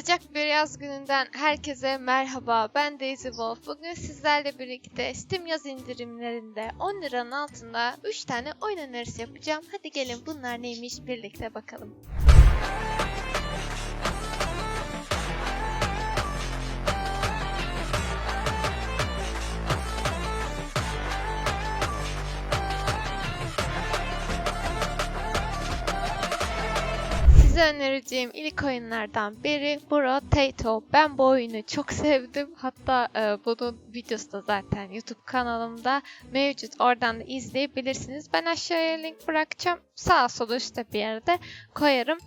Sıcak bir yaz gününden herkese merhaba. Ben Daisy Wolf. Bugün sizlerle birlikte Steam yaz indirimlerinde 10 liranın altında 3 tane oyun önerisi yapacağım. Hadi gelin bunlar neymiş birlikte bakalım. Size önereceğim ilk oyunlardan biri Brotato. Ben bu oyunu çok sevdim. Hatta e, bunun videosu da zaten YouTube kanalımda mevcut. Oradan da izleyebilirsiniz. Ben aşağıya link bırakacağım. Sağ sol üstte bir yerde koyarım.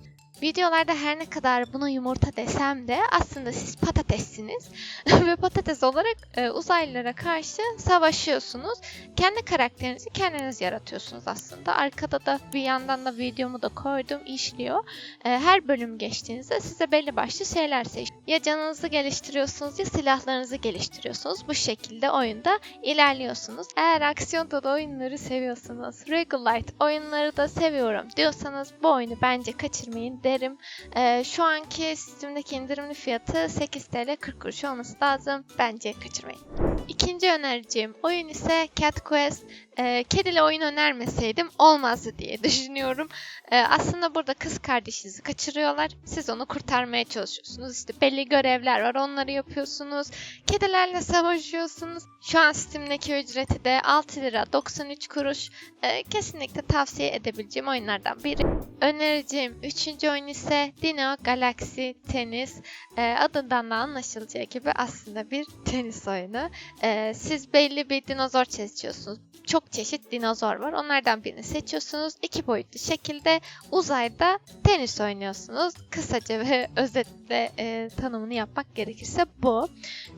Videolarda her ne kadar buna yumurta desem de aslında siz patatessiniz ve patates olarak e, uzaylılara karşı savaşıyorsunuz. Kendi karakterinizi kendiniz yaratıyorsunuz aslında. Arkada da bir yandan da videomu da koydum işliyor. E, her bölüm geçtiğinizde size belli başlı şeyler seç. Ya canınızı geliştiriyorsunuz ya silahlarınızı geliştiriyorsunuz. Bu şekilde oyunda ilerliyorsunuz. Eğer aksiyon dolu oyunları seviyorsanız, Regulite oyunları da seviyorum diyorsanız bu oyunu bence kaçırmayın derim. Ee, şu anki sistemdeki indirimli fiyatı 8 TL 40 kuruş olması lazım. Bence kaçırmayın. İkinci önereceğim oyun ise Cat Quest. Ee, kedili oyun önermeseydim olmazdı diye düşünüyorum. Ee, aslında burada kız kardeşinizi kaçırıyorlar. Siz onu kurtarmaya çalışıyorsunuz. İşte belli görevler var onları yapıyorsunuz. Kedilerle savaşıyorsunuz. Şu an Steam'deki ücreti de 6 lira 93 kuruş. Ee, kesinlikle tavsiye edebileceğim oyunlardan biri. Önereceğim üçüncü oyun ise Dino Galaxy Tennis. Ee, adından da anlaşılacağı gibi aslında bir tenis oyunu. Ee, siz belli bir dinozor seçiyorsunuz. Çok çeşit dinozor var. Onlardan birini seçiyorsunuz. İki boyutlu şekilde uzayda tenis oynuyorsunuz. Kısaca ve özetle e, tanımını yapmak gerekirse bu.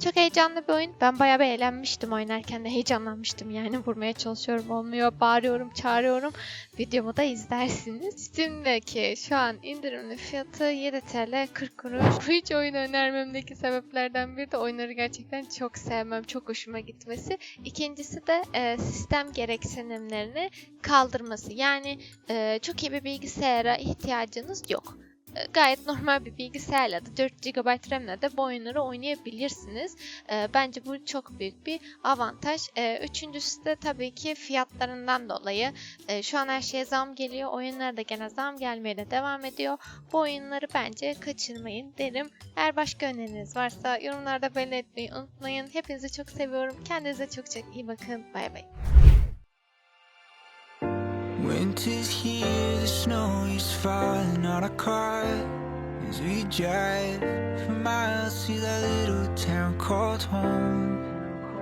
Çok heyecanlı bir oyun. Ben bayağı bir eğlenmiştim oynarken de heyecanlanmıştım. Yani vurmaya çalışıyorum olmuyor. Bağırıyorum, çağırıyorum. Videomu da izlersiniz. Steam'deki şu an indirimli fiyatı 7 TL 40 kuruş. Bu hiç oyun önermemdeki sebeplerden biri de oyunları gerçekten çok sevmem. Çok hoşuma gitmesi. İkincisi de e, sistem gereksinimlerini kaldırması. Yani e, çok iyi bir bilgisayara ihtiyacınız yok. E, Gayet normal bir bilgisayarla da 4 GB RAM'le de bu oyunları oynayabilirsiniz. E, bence bu çok büyük bir avantaj. E, üçüncüsü de tabii ki fiyatlarından dolayı. Şu an her şeye zam geliyor. Oyunlara da gene zam gelmeye de devam ediyor. Bu oyunları bence kaçırmayın derim. Eğer başka öneriniz varsa yorumlarda belli etmeyi unutmayın. Hepinizi çok seviyorum. Kendinize çok çok iyi bakın. Bay bay. Winter's here, the snow is falling on our car as we drive for miles to that little town called home.